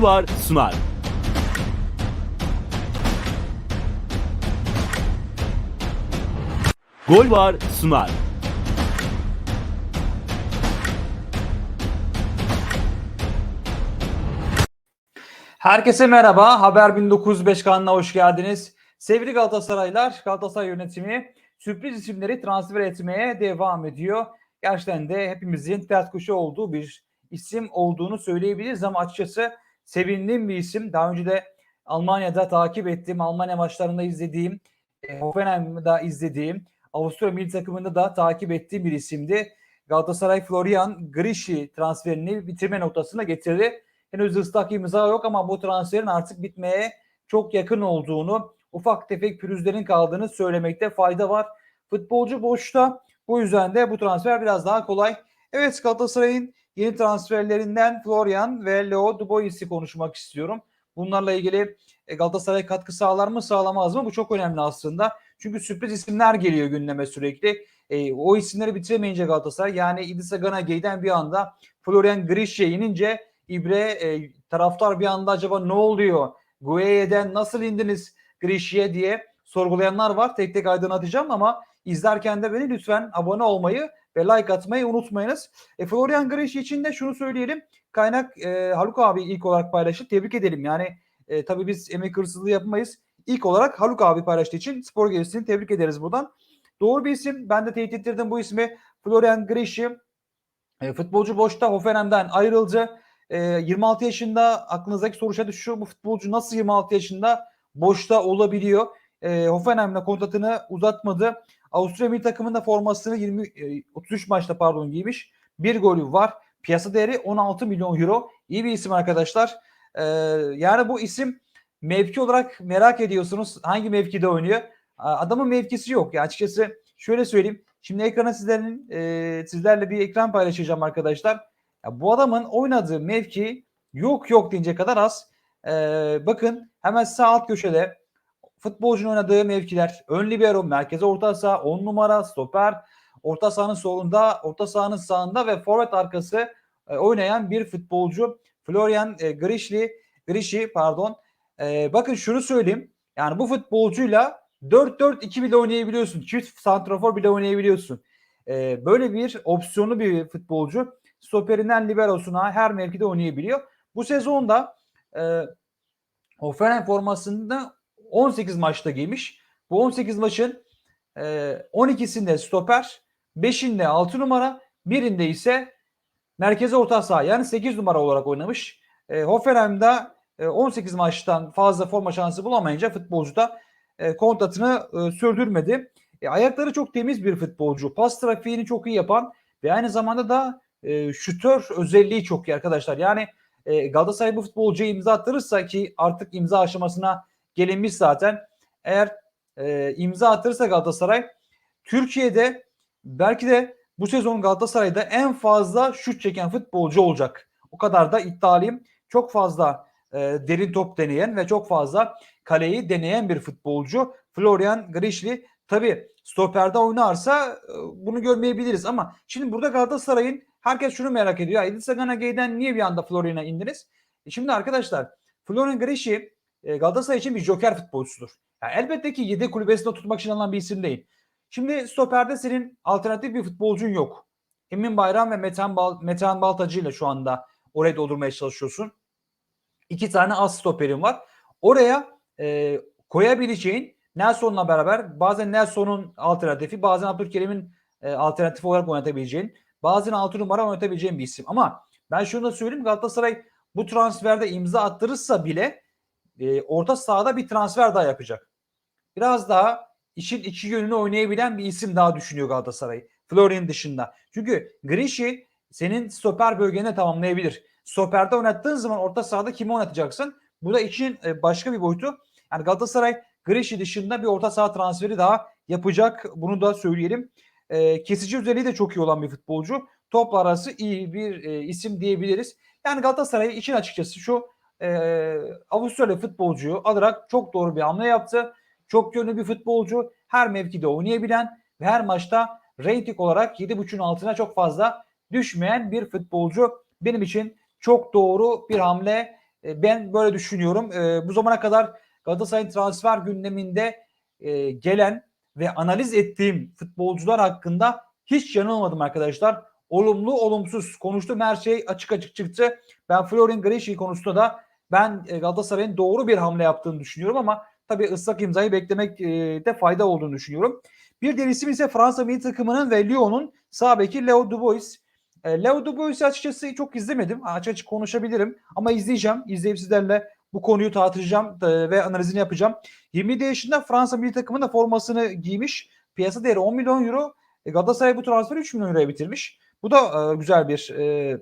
var sunar. Gol var sunar. Herkese merhaba. Haber 1905 kanalına hoş geldiniz. Sevgili Galatasaraylar, Galatasaray yönetimi sürpriz isimleri transfer etmeye devam ediyor. Gerçekten de hepimizin ters kuşu olduğu bir isim olduğunu söyleyebiliriz ama açıkçası sevindiğim bir isim. Daha önce de Almanya'da takip ettiğim, Almanya maçlarında izlediğim, e, Hoffenheim'da izlediğim, Avusturya milli takımında da takip ettiğim bir isimdi. Galatasaray Florian Grişi transferini bitirme noktasına getirdi. Henüz ıslak imza yok ama bu transferin artık bitmeye çok yakın olduğunu, ufak tefek pürüzlerin kaldığını söylemekte fayda var. Futbolcu boşta. Bu yüzden de bu transfer biraz daha kolay. Evet Galatasaray'ın yeni transferlerinden Florian ve Leo Dubois'i konuşmak istiyorum. Bunlarla ilgili e, Galatasaray katkı sağlar mı sağlamaz mı? Bu çok önemli aslında. Çünkü sürpriz isimler geliyor gündeme sürekli. E, o isimleri bitiremeyince Galatasaray yani İdrissa Ganage'den bir anda Florian Grish'e inince İbre e, taraftar bir anda acaba ne oluyor? Gueye'den nasıl indiniz Grish'e diye sorgulayanlar var. Tek tek aydınlatacağım ama izlerken de beni lütfen abone olmayı ve like atmayı unutmayınız. E, Florian Grish için de şunu söyleyelim. Kaynak e, Haluk abi ilk olarak paylaştı. Tebrik edelim. Yani e, tabii biz emek hırsızlığı yapmayız. İlk olarak Haluk abi paylaştığı için spor gezisini tebrik ederiz buradan. Doğru bir isim. Ben de teyit ettirdim bu ismi. Florian Grish'i. E, futbolcu boşta Hoffenheim'den ayrıldı. E, 26 yaşında aklınızdaki soru şu. Bu futbolcu nasıl 26 yaşında boşta olabiliyor? E, Hoffenheim'le kontratını uzatmadı. Avusturya milli takımında formasını 20 e, 33 maçta pardon giymiş. Bir golü var. Piyasa değeri 16 milyon euro. İyi bir isim arkadaşlar. E, yani bu isim mevki olarak merak ediyorsunuz. Hangi mevkide oynuyor? Adamın mevkisi yok. Ya açıkçası şöyle söyleyeyim. Şimdi ekrana sizlerin e, sizlerle bir ekran paylaşacağım arkadaşlar. Ya bu adamın oynadığı mevki yok yok deyince kadar az. E, bakın hemen sağ alt köşede futbolcunun oynadığı mevkiler ön libero, merkeze orta saha, 10 numara, stoper, orta sahanın solunda, orta sahanın sağında ve forvet arkası e, oynayan bir futbolcu. Florian e, Grishli, Grish'i pardon. E, bakın şunu söyleyeyim. Yani bu futbolcuyla 4-4-2 bile oynayabiliyorsun. Çift santrafor bile oynayabiliyorsun. E, böyle bir opsiyonu bir futbolcu. Stoperinden liberosuna her mevkide oynayabiliyor. Bu sezonda e, Hoffenheim formasında 18 maçta giymiş. Bu 18 maçın e, 12'sinde stoper, 5'inde 6 numara, birinde ise merkeze orta saha yani 8 numara olarak oynamış. E, Hoffenheim'da e, 18 maçtan fazla forma şansı bulamayınca futbolcu da e, kontratını e, sürdürmedi. E, ayakları çok temiz bir futbolcu. Pas trafiğini çok iyi yapan ve aynı zamanda da e, şütör özelliği çok iyi arkadaşlar. Yani e, Galatasaray bu futbolcuya imza attırırsa ki artık imza aşamasına gelinmiş zaten. Eğer e, imza attırırsa Galatasaray Türkiye'de belki de bu sezon Galatasaray'da en fazla şut çeken futbolcu olacak. O kadar da iddialıyım. Çok fazla e, derin top deneyen ve çok fazla kaleyi deneyen bir futbolcu. Florian Grishli tabi stoperde oynarsa e, bunu görmeyebiliriz ama şimdi burada Galatasaray'ın herkes şunu merak ediyor. Edison Ganage'den niye bir anda Florian'a indiniz? E şimdi arkadaşlar Florian Grishli e, Galatasaray için bir joker futbolcusudur. Yani elbette ki yedek kulübesinde tutmak için alınan bir isim değil. Şimdi stoperde senin alternatif bir futbolcun yok. Emin Bayram ve Metehan, Bal Metehan Baltacı ile şu anda orayı doldurmaya çalışıyorsun. İki tane az stoperin var. Oraya e, koyabileceğin Nelson'la beraber bazen Nelson'un alternatifi bazen Abdülkerim'in e, alternatifi olarak oynatabileceğin bazen 6 numara oynatabileceğin bir isim. Ama ben şunu da söyleyeyim Galatasaray bu transferde imza attırırsa bile e, orta sahada bir transfer daha yapacak. Biraz daha işin iki yönünü oynayabilen bir isim daha düşünüyor Galatasaray. Florian dışında. Çünkü Grish'i senin stoper bölgene tamamlayabilir. Stoperde oynattığın zaman orta sahada kimi oynatacaksın? Bu da için e, başka bir boyutu. Yani Galatasaray Grish'i dışında bir orta saha transferi daha yapacak. Bunu da söyleyelim. E, kesici özelliği de çok iyi olan bir futbolcu. Topla arası iyi bir e, isim diyebiliriz. Yani Galatasaray için açıkçası şu e, Avustralya futbolcuyu alarak çok doğru bir hamle yaptı. Çok yönlü bir futbolcu. Her mevkide oynayabilen ve her maçta rating olarak 7.5'un altına çok fazla düşmeyen bir futbolcu. Benim için çok doğru bir hamle. E, ben böyle düşünüyorum. E, bu zamana kadar Galatasaray'ın transfer gündeminde e, gelen ve analiz ettiğim futbolcular hakkında hiç yanılmadım arkadaşlar. Olumlu olumsuz konuştum her şey açık açık çıktı. Ben Florian Grish'i konusunda da ben e, Galatasaray'ın doğru bir hamle yaptığını düşünüyorum ama tabii ıslak imzayı beklemek e, de fayda olduğunu düşünüyorum. Bir diğer isim ise Fransa milli takımının ve Lyon'un sağ beki Leo Dubois. E, Leo Dubois'i açıkçası çok izlemedim. Açık açık konuşabilirim ama izleyeceğim. İzleyip sizlerle bu konuyu tartışacağım ve analizini yapacağım. 27 yaşında Fransa milli takımının da formasını giymiş. Piyasa değeri 10 milyon euro. Galatasaray bu transferi 3 milyon euroya bitirmiş. Bu da güzel bir e,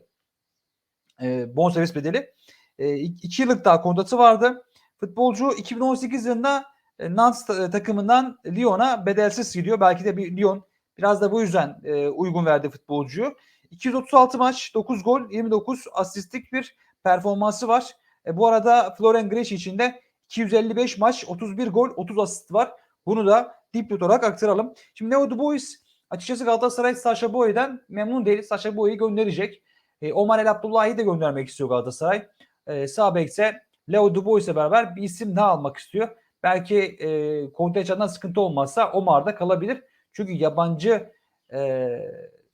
e, bonservis bedeli. 2 yıllık daha kontratı vardı. Futbolcu 2018 yılında e, Nantes ta- takımından Lyon'a bedelsiz gidiyor. Belki de bir Lyon biraz da bu yüzden e, uygun verdi futbolcuyu. 236 maç, 9 gol, 29 asistlik bir performansı var. E, bu arada Florian Grech için de 255 maç, 31 gol, 30 asist var. Bunu da dipnot olarak aktaralım. Şimdi Leo Dubois açıkçası Galatasaray Sacha Boey'den memnun değil. Sacha Boey'i gönderecek. E, Omar El Abdullahi'yi de göndermek istiyor Galatasaray. E, sağ bekse Leo Dubois'le beraber bir isim daha almak istiyor. Belki e, kontenjandan sıkıntı olmazsa Omar da kalabilir. Çünkü yabancı e,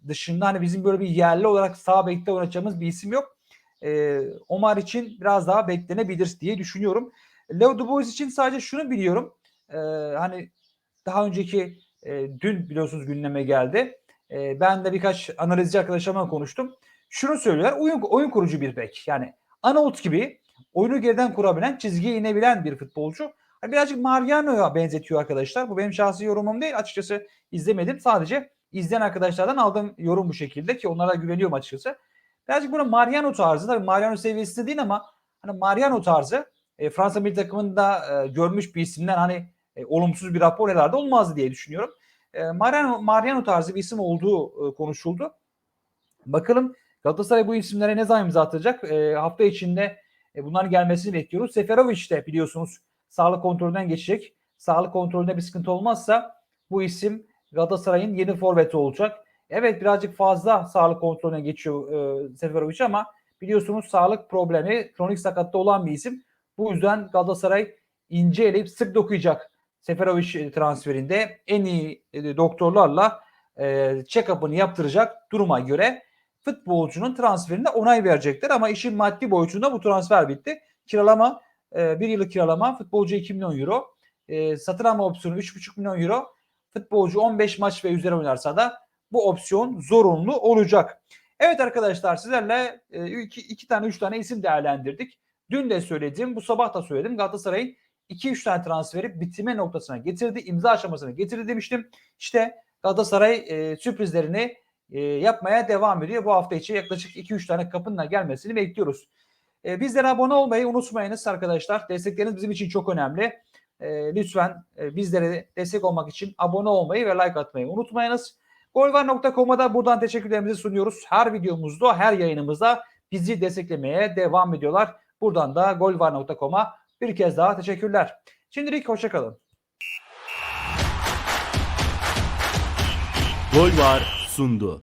dışında hani bizim böyle bir yerli olarak sağ bekte oynayacağımız bir isim yok. E, Omar için biraz daha beklenebilir diye düşünüyorum. Leo Dubois için sadece şunu biliyorum. E, hani daha önceki e, dün biliyorsunuz gündeme geldi. E, ben de birkaç analizci arkadaşlarımla konuştum. Şunu söylüyorlar. Oyun, oyun kurucu bir bek. Yani Anadolu gibi oyunu geriden kurabilen, çizgiye inebilen bir futbolcu. Hani birazcık Mariano'ya benzetiyor arkadaşlar. Bu benim şahsi yorumum değil. Açıkçası izlemedim. Sadece izleyen arkadaşlardan aldığım yorum bu şekilde ki onlara güveniyorum açıkçası. Birazcık böyle Mariano tarzı. Tabii Mariano seviyesinde değil ama hani Mariano tarzı e, Fransa milli takımında e, görmüş bir isimden hani e, olumsuz bir rapor herhalde olmazdı diye düşünüyorum. E, Mariano, Mariano tarzı bir isim olduğu e, konuşuldu. Bakalım Galatasaray bu isimlere ne zaman imza atacak? E, hafta içinde e, bunların gelmesini bekliyoruz. Seferovic de biliyorsunuz sağlık kontrolünden geçecek. Sağlık kontrolünde bir sıkıntı olmazsa bu isim Galatasaray'ın yeni forveti olacak. Evet birazcık fazla sağlık kontrolüne geçiyor e, Seferovic ama biliyorsunuz sağlık problemi kronik sakatta olan bir isim. Bu yüzden Galatasaray ince eleyip sık dokuyacak Seferovic transferinde en iyi e, doktorlarla e, check-up'ını yaptıracak duruma göre futbolcunun transferinde onay verecekler ama işin maddi boyutunda bu transfer bitti. Kiralama e, bir yıllık kiralama futbolcu 2 milyon euro. E, satın alma opsiyonu 3,5 milyon euro. Futbolcu 15 maç ve üzeri oynarsa da bu opsiyon zorunlu olacak. Evet arkadaşlar sizlerle e, iki, iki tane üç tane isim değerlendirdik. Dün de söyledim bu sabah da söyledim Galatasaray'ın 2-3 tane transferi bitime noktasına getirdi. imza aşamasına getirdi demiştim. İşte Galatasaray e, sürprizlerini e, yapmaya devam ediyor. Bu hafta içi yaklaşık 2-3 tane kapının gelmesini bekliyoruz. E, bizlere abone olmayı unutmayınız arkadaşlar. Destekleriniz bizim için çok önemli. E, lütfen e, bizlere destek olmak için abone olmayı ve like atmayı unutmayınız. Golvar.com'a da buradan teşekkürlerimizi sunuyoruz. Her videomuzda, her yayınımızda bizi desteklemeye devam ediyorlar. Buradan da golvar.com'a bir kez daha teşekkürler. Şimdilik hoşçakalın. Gol var sundu.